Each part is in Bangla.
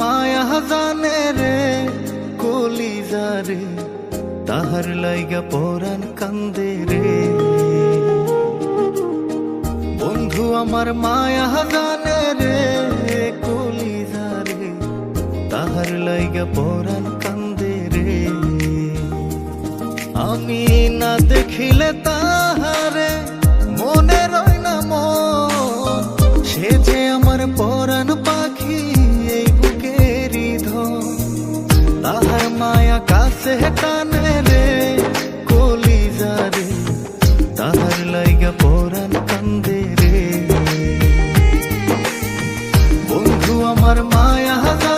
মায়া জানে রে কলিজা রে তাহার লাইগা পরাণ কান্দে রে। বন্ধু আমার মায়া জানে রে কলিজা রে তাহার লাইগা পরাণ কান্দে রে। আমি না দেখিলে তাহারে তাহার মায়া কাছে টানে রে কলিজা রে তাহার লাইগা পরাণ কান্দে রে বন্ধু আমার মায়া জানে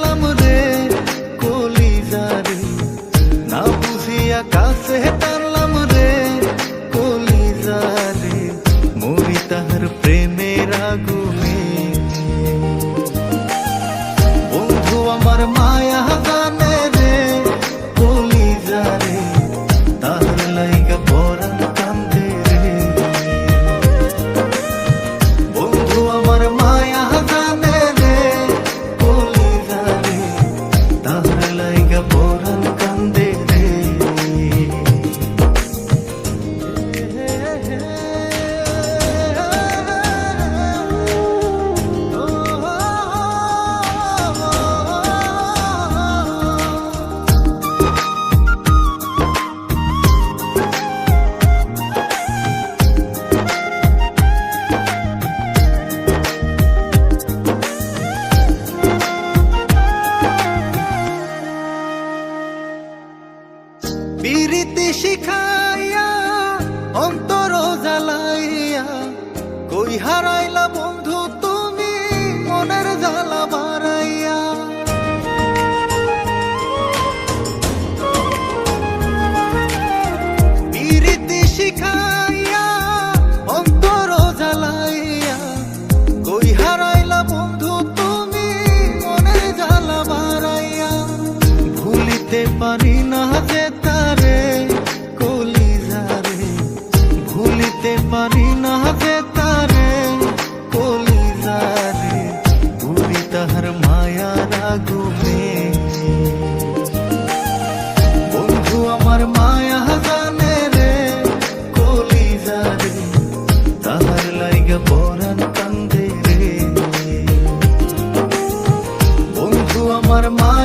প্রেমের আগুনে। শিখাইয়া, অন্তর জ্বালাইয়া, কই হারাইলা বন্ধু তুমি, মনের জ্বালা বাড়াইয়া। বিরীতি শিখাইয়া, অন্তর বন্ধু তুমি, মনের ভুলিতে রে। বন্ধু আমার মা